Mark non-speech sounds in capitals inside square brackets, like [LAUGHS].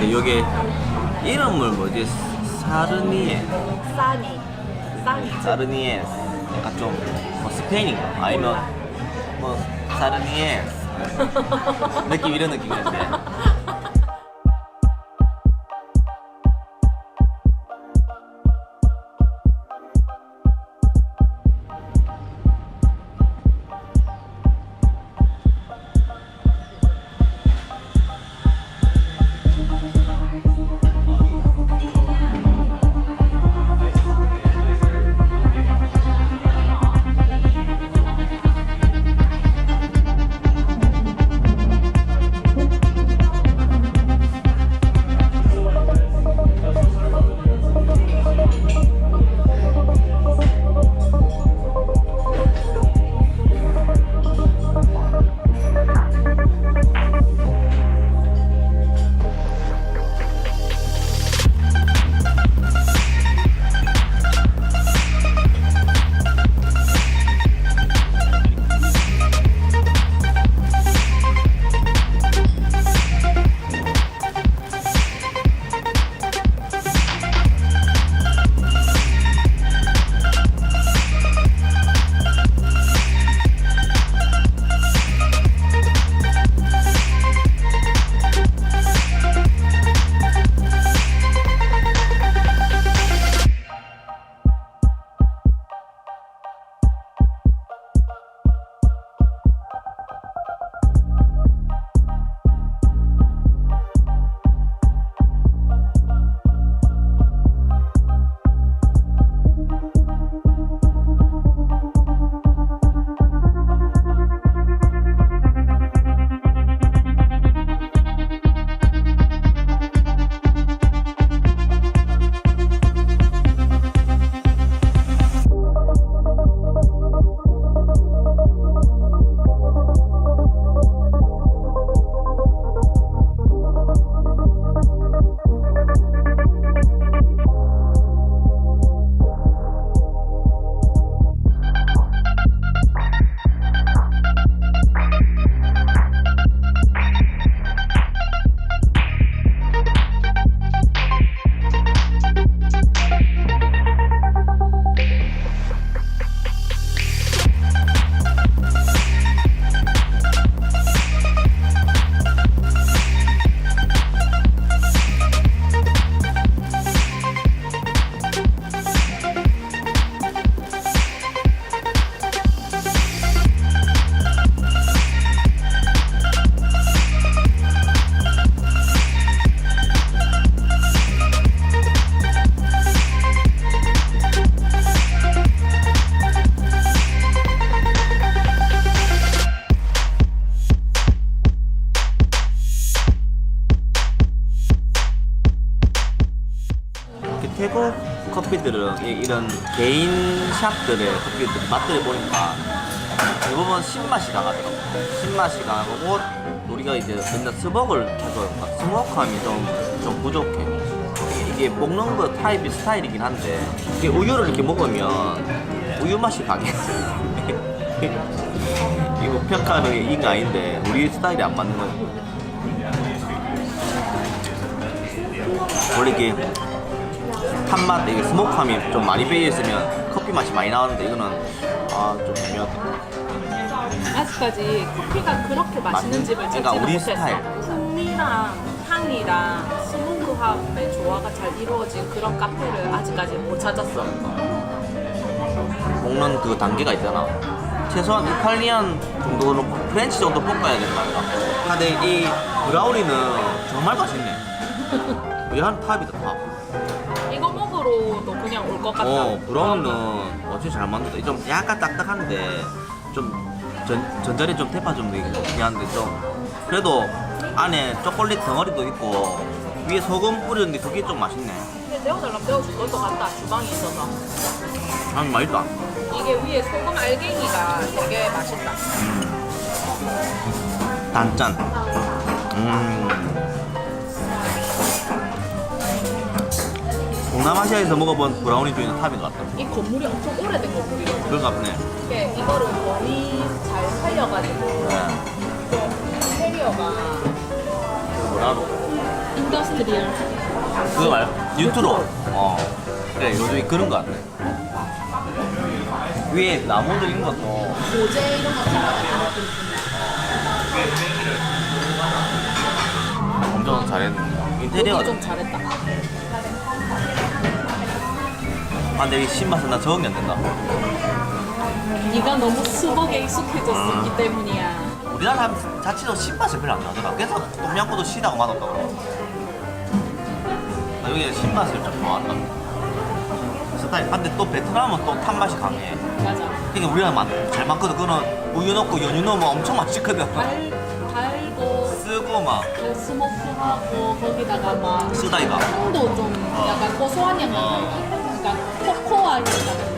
네, 여기 이름을 뭐지? 사르니에 싸니. 싸니. 사르니에 약간 좀뭐 스페인인가? 아니면 뭐 사르니에 [LAUGHS] 느낌 이런 느낌인데 태국 커피들은 이- 이런 개인 샵들의 커피들 맛들을 보니까 대부분 신맛이 강하더라고. 신맛이 강하고 우리가 이제 맨날 스벅을 해서 스모크함이 좀, 좀 부족해. 이게, 먹는 거 타입이 스타일이긴 한데 이게 우유를 이렇게 먹으면 우유 맛이 강해. [LAUGHS] 이거 평가하는 이가 아닌데 우리 스타일이 안 맞는 거야. 원래 이게 탄맛, 이게 스모크함이 좀 많이 배어 있으면 커피 맛이 많이 나오는데 이거는 아좀 애매하다. 아직까지 커피가 그렇게 맛있는 맞는- 집을 그러니까 찾지는 우리 못했어. 스타일. 풍미랑 향이랑 스모크함의 조화가 잘 이루어진 그런 카페를 아직까지 못 찾았어. 먹는 그 단계가 있잖아. 최소한 이탈리안 정도는 프렌치 정도 볶아야 된다. 근데 이 브라우니는 정말 맛있네. [LAUGHS] 얘한 탑이다 탑. 이거 먹으러도 그냥 올 것 같다. 어 브라우니는 어찌 잘 만든다. 좀 약간 딱딱한데 좀 전, 전자리 좀 태파 좀 되긴 한데 좀 그래도 안에 초콜릿 덩어리도 있고 위에 소금 뿌렸는데 그게 좀 맛있네. 근데 내어달라면 내어줄 것도 같다. 주방이 있어서. 아 맛있다. 이게 위에 소금 알갱이가 되게 맛있다. 단짠. 음. 동남아시아에서 먹어본 브라우니 중에는 탑인 것 같다. 이 건물이 엄청 오래된 건물이거든. 그런 것 같네. 이게 이거를 거의 잘 살려가지고 네. 좀 인테리어가 뭐라 하노? 인더스트리얼. 그거 말 뉴트로. 어. 그래 요즘에 그런 거 같네. 위에 나무 들인 것도 고제 이런 거 엄청 잘했는데 인테리어가 좀 잘했다. 아 근데 이 신맛은 나 적응이 안 된다. 네가 너무 수박에 익숙해졌었기 아. 때문이야. 우리나라 자체도 신맛이 별로 안 나더라. 그래서 똠양꿍도 시다고 맛없다고. 나 여기 신맛을 좀 좋아한다. 스타일. 근데 또 베트남은 또 탄맛이 강해. 맞아. 그러니까 우리가 많, 잘 맞거든. 그거는 우유 넣고 연유 넣으면 엄청 맛있거든. 달 달고 쓰고 막 그 스모크하고 거기다가 막 쓰다 이가. 향도 좀 약간 고소한 향이 나요. 그러니까 코코아 향이 나는